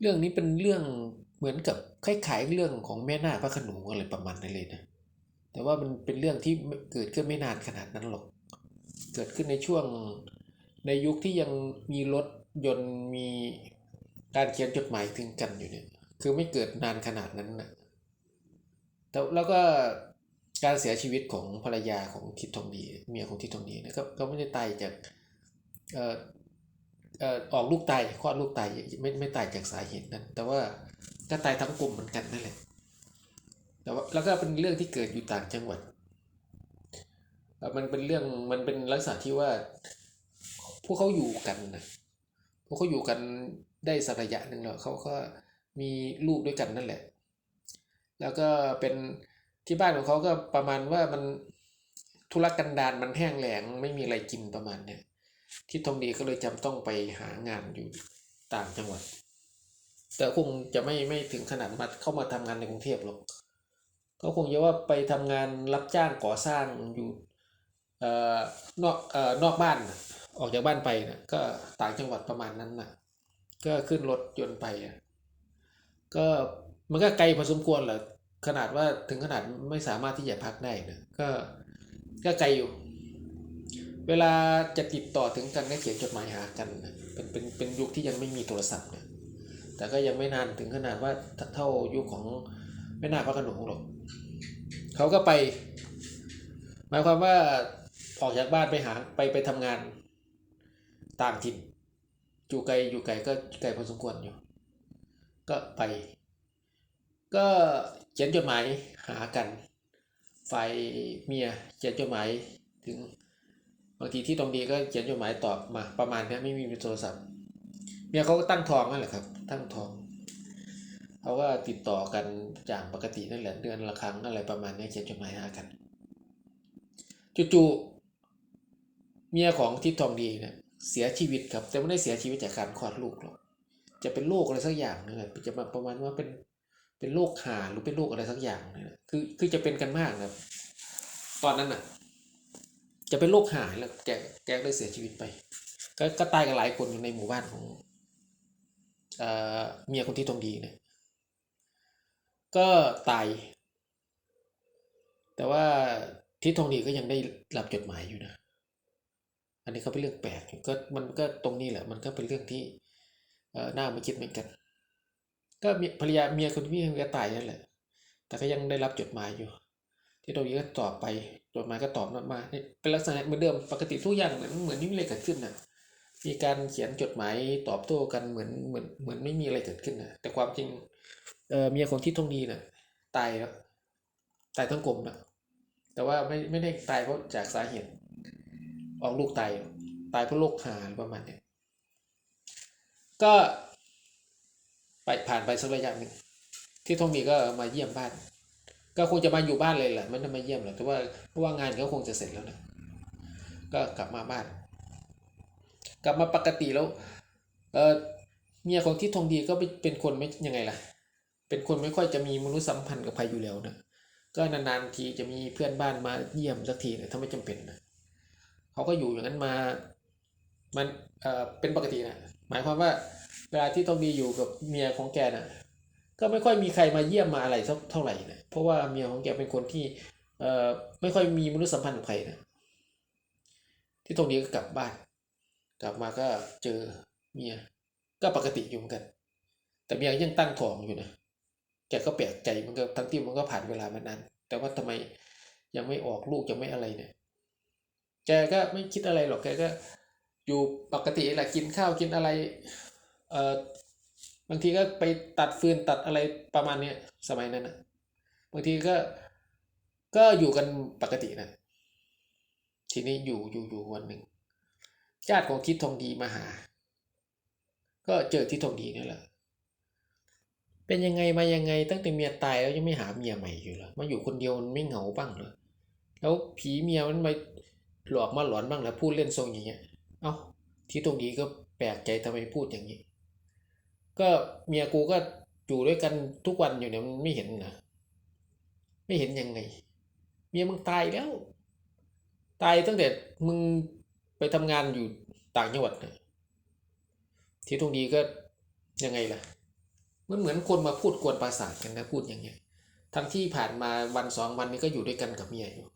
เรื่องนี้เป็นเรื่องเหมือนกับคล้ายๆเรื่องของแม่นาคพระขนงอะไรประมาณนั้นเลยนะ แต่ว่ามันเป็นเรื่องที่เกิดขึ้นไม่นานขนาดนั้นหรอก เกิดขึ้นในช่วงในยุคที่ยังมีรถยนต์มีการเขียนจดหมายถึงกันอยู่เนี่ย คือไม่เกิดนานขนาดนั้นนะแต่แล้วก็การเสียชีวิตของภรรยาของทิดทองดีเมียของทิดทองดีนะก็ก็ไม่ได้ตายจากเออเออออกลูกตายคลอดลูกตายไม่ไม่ตายจากสาเหตุนั้น แต่ว่าก็ตายทั้งกลุ่มเหมือนกันนั่นแหละแต่ว่าแล้วก็เป็นเรื่องที่เกิดอยู่ต่างจังหวัด มันเป็นเรื่องมันเป็นลักษณะที่ว่า พวกเขาอยู่กันนะพวกเขาอยู่กันได้สักระยะหนึ่งแล้วเขาก็มีลูกด้วยกันนั่นแหละ แล้วก็เป็นที่บ้านของเขาก็ประมาณว่ามันธุรกันดารมันแห้งแหลงไม่มีอะไรกินประมาณเนี่ย ทิศทองดีก็เลยจำต้องไปหางานอยู่ต่างจังหวัด แต่คงจะไม่ไม่ถึงขนาดมาเข้ามาทำงานในกรุงเทพหรอกก็คงจะว่าไปทำงานรับจ้างก่อสร้างอยู่เอ่อนอกเอ่อนอกบ้านออกจากบ้านไปนะก็ต่างจังหวัดประมาณนั้นน่ะก็ขึ้นรถยนต์ไปอะก็มันก็ไกลพอสมควรแหละขนาดว่าถึงขนาดไม่สามารถที่จะพักได้นะก็ก็ไกลอยู่ เวลาจะติดต่อถึงกันก็เขียนจดหมายหากันเป็นเป็นเป็นยุคที่ยังไม่มีโทรศัพท์นะแต่ก็ยังไม่นานถึงขนาดว่าเท่ายุคของแม่นาพระขนงหรอกเขาก็ไป หมายความว่าออกจากบ้านไปหาไปไปทำงานต่างถิ่นอยู่ไกลอยู่ไกลก็ไกลพอสมควรอยู่ ก็ไป ก็เขียนจดหมายหากันฝ่ายเมียเขียนจดหมายถึง บางทีที่ตรงดีก็เขียนจดหมายตอบมาประมาณนี้ไม่มีโทรศัพท์เมียเขาก็ตั้งทองนั่นแหละครับ ตั้งทองเขาก็ติดต่อกันอย่างปกตินั่นแหละเดือนละครั้งอะไรประมาณนี้เขียนจดหมายหากันจู่ๆเมียของทิศทองดีเนี่ยเสียชีวิตครับ แต่ไม่ได้เสียชีวิตจากการคลอดลูกหรอกจะเป็นโรคอะไรสักอย่างนึงอะจะมาประมาณว่าเป็นเป็นโรคหาหรือเป็นโรคอะไรสักอย่างนะคือคือจะเป็นกันมากนะครับตอนนั้นอะ จะเป็นโรคหายแล้วแกแกก็เลยเสียชีวิตไป ก็ก็ตายกันหลายคนอยู่ในหมู่บ้านของเมียคนที่ตรงดีเนี่ยก็ตาย แต่ว่าทิศทองดีก็ยังได้รับจดหมายอยู่นะ อันนี้ก็เป็นเรื่องแปลกก็มันก็ตรงนี้แหละ มันก็เป็นเรื่องที่เอ่อน่ามาคิดเหมือนกัน ก็มีภรรยาเมียคนที่ก็ตายนั่นแหละ แต่ก็ยังได้รับจดหมายอยู่ ที่ตรงนี้ก็ตอบไปจดหมายก็ตอบมาเป็นลักษณะเหมือนเดิมปกติทุกอย่างเหมือนเหมือนไม่มีอะไรเกิดขึ้นนะมีการเขียนจดหมายตอบโต้กันเหมือนเหมือนเหมือนไม่มีอะไรเกิดขึ้นนะแต่ความจริงเอ่อเมียของที่ทองดีน่ะตายแล้วตายทั้งกลมนะแต่ว่าไม่ไม่ได้ตายเพราะจากสาเหตุ ออกลูกตายตายเพราะโรคหาประมาณเนี้ยก็ไปผ่านไปสักระยะหนึ่งที่ทองดีก็มาเยี่ยมบ้าน ก็คงจะมาอยู่บ้านเลยแหละไม่ได้มาเยี่ยมหรอกแต่ว่าเพราะว่างานก็คงจะเสร็จแล้วนะก็กลับมาบ้าน กลับมาปกติแล้วเออเมียของที่ทองดีก็เป็นคนไม่ยังไงล่ะ เป็นคนไม่ค่อยจะมีมนุษยสัมพันธ์กับใครอยู่แล้วนะก็นานๆทีจะมีเพื่อนบ้านมาเยี่ยมสักทีนะถ้าไม่จำเป็นนะเขาก็อยู่อย่างนั้นมามันเออเป็นปกตินะหมายความว่าเวลาที่ต้องดีอยู่กับเมียของแกน่ะ ก็ไม่ค่อยมีใครมาเยี่ยมมาอะไรสักเท่าไหร่นะเพราะว่าเมียของแกเป็นคนที่เอ่อไม่ค่อยมีมนุษยสัมพันธ์กับใครนะที่ตรงนี้ก็กลับบ้าน กลับมาก็เจอเมียก็ปกติอยู่เหมือนกัน แต่เมียยังตั้งท้องอยู่นะแกก็แปลกใจมันก็ทั้งที่มันก็ผ่านเวลามานานแต่ว่าทำไมยังไม่ออกลูกยังไม่อะไรเนี่ย แกก็ไม่คิดอะไรหรอกแกก็ อยู่ปกติแหละกินข้าวกินอะไร เอ่อ บางทีก็ไปตัดฟืนตัดอะไรประมาณเนี้ยสมัยนั้นนะบางทีก็ก็อยู่กันปกตินะทีนี้อยู่อยู่อยู่วันหนึ่งญาติของทิศทองดีมาหา ก็เจอทิศทองดีนี่แหละเป็นยังไงมายังไงตั้งแต่เมียตายแล้วยังไม่หาเมียใหม่อยู่เหรอมาอยู่คนเดียวมันไม่เหงาบ้างเหรอแล้วผีเมียมันมาหลอกมาหลอนบ้างแล้วพูดเล่นทรงอย่างเงี้ย เอ้าที่ตรงนี้ก็แปลกใจทำไมพูดอย่างนี้ ก็เมียกูก็อยู่ด้วยกันทุกวันอยู่เนี่ยมันไม่เห็นนะไม่เห็นยังไง เมียมึงตายแล้ว ตายตั้งแต่มึงไปทำงานอยู่ต่างจังหวัดนะที่ตรงนี้ก็ยังไงล่ะ มันเหมือนคนมาพูดกวนประสาทกันนะพูดอย่างเงี้ย ทั้งที่ผ่านมาวันสองวันนี้ก็อยู่ด้วยกันกับเมียอยู่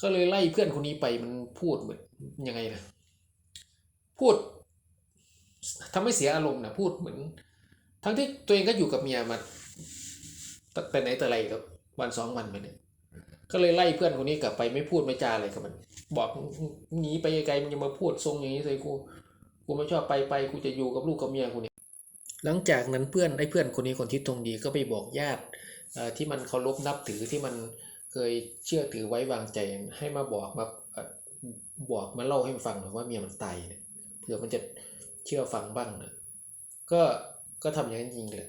ก็เลยไล่เพื่อนคนนี้ไปมันพูดเหมือนยังไงนะพูด ทำให้เสียอารมณ์นะพูดเหมือน ทั้งที่ตัวเองก็อยู่กับเมียมาแต่ไหนแต่ไรแล้ววันสองวันมาเนี่ยก็เลยไล่เพื่อนคนนี้กลับไปไม่พูดไม่จาอะไรกับมัน บอกหนีไปไกลๆมันจะมาพูดทรงอย่างนี้ใส่กูกูไม่ชอบไปไปกูจะอยู่กับลูกกับเมียกูเนี่ยหลังจากนั้นเพื่อนไอ้เพื่อนคนนี้คนที่ตรงดีก็ไปบอกญาติที่มันเคารพนับถือที่มันเคยเชื่อถือไว้วางใจให้มาบอกมาบอกมาเล่าให้มันฟังหน่อยว่าเมียมันตายเนี่ยเผื่อมันจะ เชื่อฟังบ้างนะก็ก็ทำอย่างนั้นจริงเลย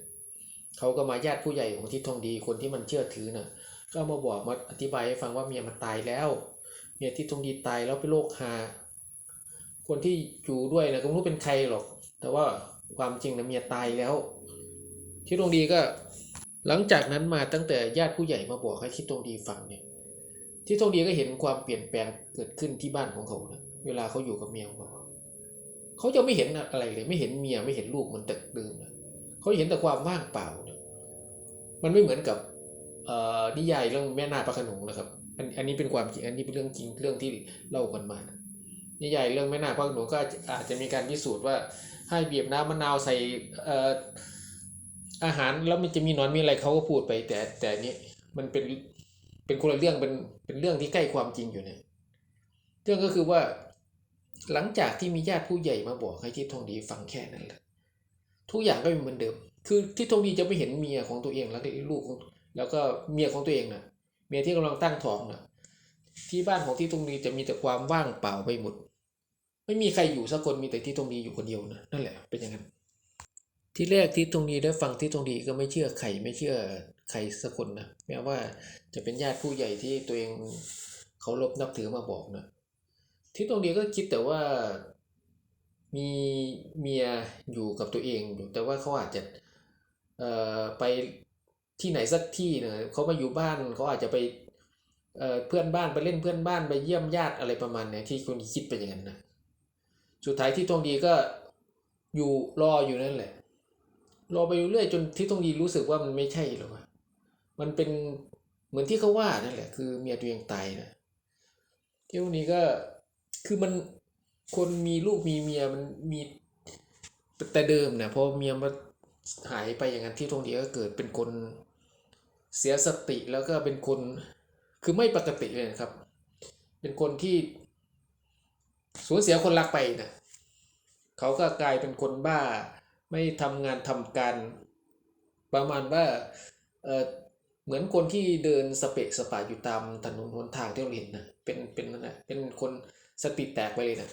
เขาก็มาญาติผู้ใหญ่ของทิศทองดีคนที่มันเชื่อถือน่ะก็มาบอกมาอธิบายให้ฟังว่าเมียมันตายแล้วเมียที่ทองดีตายแล้วเป็นโรคหา คนที่อยู่ด้วยนะก็ไม่รู้เป็นใครหรอก แต่ว่าความจริงนะเมียตายแล้วที่ตรงดีก็หลังจากนั้นมาตั้งแต่ญาติผู้ใหญ่มาบอกให้ที่ตรงดีฟังเนี่ยที่ตรงดีก็เห็นความเปลี่ยนแปลงเกิดขึ้นที่บ้านของเขานะเวลาเขาอยู่กับเมียของเขา เขาจะไม่เห็นอะไรเลย ไม่เห็นเมียไม่เห็นลูกเหมันแต่เดิมนะเขาเห็นแต่ความว่างเปล่านะมันไม่เหมือนกับนิยายเรื่องแม่นาคพระขนงนะครับอันอันนี้เป็นความจริงอันนี้เป็นเรื่องจริงเรื่องที่เล่ากันมานะนิยายเรื่องแม่นาคพระขนงก็อาจจะมีการพิสูจน์ว่าให้เบียบน้ำมะนาวใส่อาหารแล้วมันจะมีนอนมีอะไรเขาก็พูดไป แต่แต่นนี้มันเป็นเป็นคนละเรื่องเป็นเป็นเรื่องที่ใกล้ความจริงอยู่เนี่ยเรื่องก็คือว่า หลังจากที่มีญาติผู้ใหญ่มาบอกให้ทิศทองดีฟังแค่นั้นแหละทุกอย่างก็เป็นเหมือนเดิม คือทิศทองดีจะไม่เห็นเมียของตัวเองแล้วก็ลูก แล้วก็เมียของตัวเองน่ะ เมียที่กำลังตั้งท้องน่ะ ที่บ้านของที่ตรงนี้จะมีแต่ความว่างเปล่าไปหมด ไม่มีใครอยู่สักคนมีแต่ที่ตรงนี้อยู่คนเดียวนะนั่นแหละเป็นอย่างนั้น ที่แรกที่ตรงนี้ได้ฟังที่ตรงนี้ก็ไม่เชื่อใครไม่เชื่อใครสักคนนะแม้ว่าจะเป็นญาติผู้ใหญ่ที่ตัวเองเขารพนับถือมาบอกนะ ที่ตรงนี้ก็คิดแต่ว่ามีเมียอยู่กับตัวเองอยู่แต่ว่าเขาอาจจะไปที่ไหนสักที่เนี่ยเขามาอยู่บ้านเขาอาจจะไปเเพื่อนบ้านไปเล่นเพื่อนบ้านไปเยี่ยมญาติอะไรประมาณเนี้ยที่คนคิดเป็นอย่างนั้นนะสุดท้ายที่ตรงดีก็อยู่รออยู่นั่นแหละ รอไปเรื่อยจนที่ตรงดีรู้สึกว่ามันไม่ใช่หรอกว่ะมันเป็นเหมือนที่เขาว่านั่นแหละคือเมียตัวเองตายนะที่ตรงนี้ก็ คือมันคนมีลูกมีเมียมันมีแต่เดิมเนี่ยพอเมียมาหายไปอย่างนั้นที่ตรงนี้ก็เกิดเป็นคนเสียสติแล้วก็เป็นคนคือไม่ปกติเลยนะครับ เป็นคนที่สูญเสียคนรักไปนะเขาก็กลายเป็นคนบ้า ไม่ทำงานทำการ ประมาณว่าเออเหมือนคนที่เดินสเปะสปะอยู่ตามถนนหนทางที่เราเห็นนะเป็นเป็นนั่นนะเป็นคน สติแตกไปเลยนะ